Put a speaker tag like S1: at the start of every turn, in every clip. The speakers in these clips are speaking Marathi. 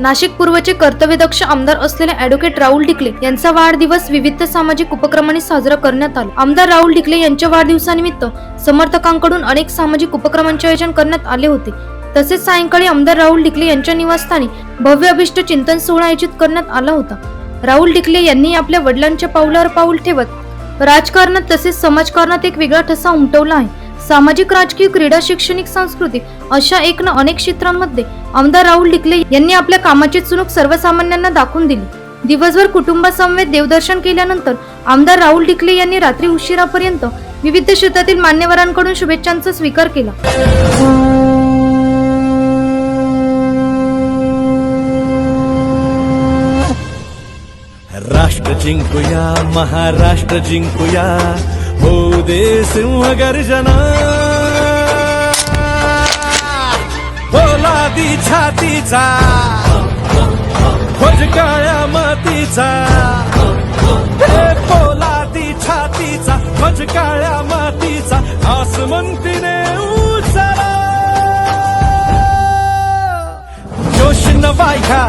S1: नाशिक पूर्वचे कर्तव्यदक्ष आमदार असलेले ॲडव्होकेट राहुल ढिकले यांचा वाढदिवस विविध सामाजिक उपक्रमांनी साजरा करण्यात आला. आमदार राहुल ढिकले यांच्या वाढदिवसानिमित्त समर्थकांकडून अनेक सामाजिक उपक्रमांचे आयोजन करण्यात आले होते. तसेच सायंकाळी आमदार राहुल ढिकले यांच्या निवासस्थानी भव्य अभिष्ट चिंतन सोहळा आयोजित करण्यात आला होता. राहुल ढिकले यांनी आपल्या वडिलांच्या पावलावर पाऊल ठेवत राजकारणात तसेच समाजकारणात एक वेगळा ठसा उमटवला आहे. सामाजिक राजकीय क्रीडा शैक्षणिक सांस्कृतिक अशा एक ना अनेक क्षेत्रांमध्ये आमदार राहुल डिकले यांनी आपल्या कामाची चुणूक सर्वसामान्यांना दाखवून दिली. दिवसभर कुटुंबासमवेत देवदर्शन केल्यानंतर आमदार राहुल डिकले यांनी रात्री उशिरापर्यंत विविध क्षेत्रातील मान्यवरांकडून शुभेच्छांचा स्वीकार केला.
S2: राष्ट्र जिंकूया महाराष्ट्र जिंकूया. हो दे सिंह गर्जना पोलादी हो छातीचा. खोज काळ्या मातीचा. हे पोलादी छातीचा खोज काळ्या मातीचा. आसमंतीने उचला. जोश नवाया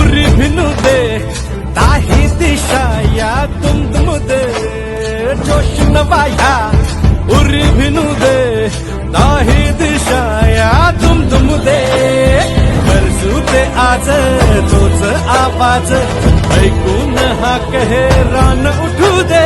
S2: उरी भिनु दे. ताही दिशा या तुम तुम दे जोश नवाया उरी भिनू दे नाही दिशाया तुम तुम दे. गरजू दे आज तोच आवाज ऐकून हा कहे रान उठू दे.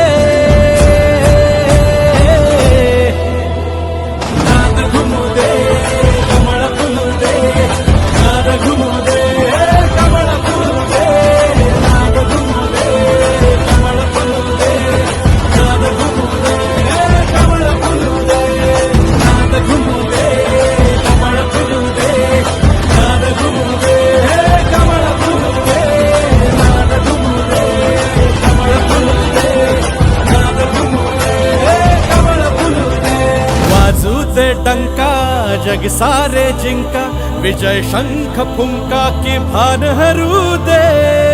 S2: वाजते डंका जग सारे जिंका विजय शंख फुंका की भान हरू दे।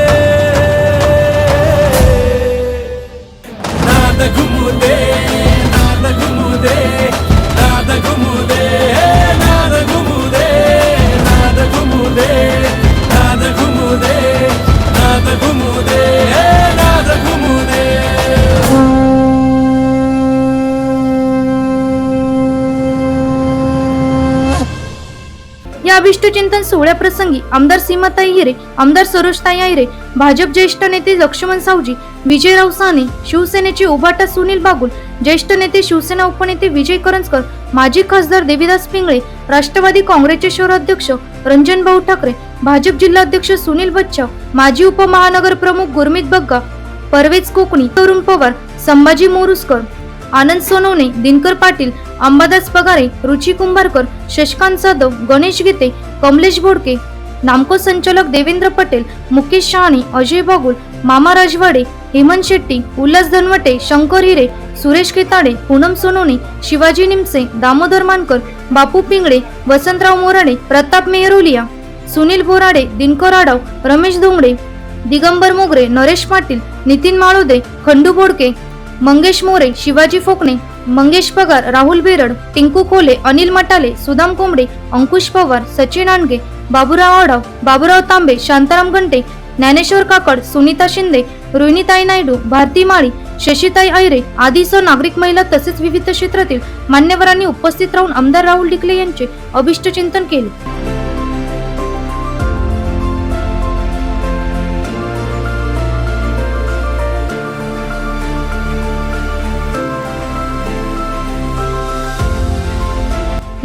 S1: अभिष्टचिंतन चिंतन सोहळ्याप्रसंगी आमदार सीमाताई हिरे आमदार सरोजताई आहिरे भाजप ज्येष्ठ नेते लक्ष्मण सावजी विजयराव साने शिवसेनेचे उभाटा सुनील बागुल ज्येष्ठ नेते शिवसेना उपनेते विजय करंजकर माजी खासदार देवीदास पिंगळे राष्ट्रवादी काँग्रेसचे शहराध्यक्ष रंजन भाऊ ठाकरे भाजप जिल्हाध्यक्ष सुनील बच्चाव माजी उपमहानगर प्रमुख गुरमीत बग्गा परवेज कोकणी तरुण पवार संभाजी मोरुसकर आनंद सोनवणे दिनकर पाटील अंबादास पगारे रुची कुंभारकर शशकांत जाधव गणेश गीते कमलेश बोडके नामको संचालक देवेंद्र पटेल मुकेश शहाणे अजय बागुल मामा राजवाडे हेमंत शेट्टी उल्हास धनवटे शंकर हिरे सुरेश केताडे पूनम सोनवणे शिवाजी निमसे दामोदर मानकर बापू पिंगळे वसंतराव मोराडे प्रताप मेहरोलिया सुनील बोराडे दिनकर आडाव रमेश धोंगडे दिगंबर मोगरे नरेश पाटील नितीन माळोदे खंडू बोडके मंगेश मोरे शिवाजी फोकणे मंगेश पगार राहुल बेरड टिंकू खोले अनिल मटाले सुदाम कोंबडे अंकुश पवार सचिन आणगे बाबूराव आढाव बाबूराव तांबे शांताराम घंटे ज्ञानेश्वर काकड सुनीता शिंदे रोहिणीताई नायडू भारती माळी शशीताई ऐरे आदीसह नागरिक महिला तसेच विविध क्षेत्रातील मान्यवरांनी उपस्थित राहून आमदार राहुल डिकले यांचे अभिष्ट चिंतन केले.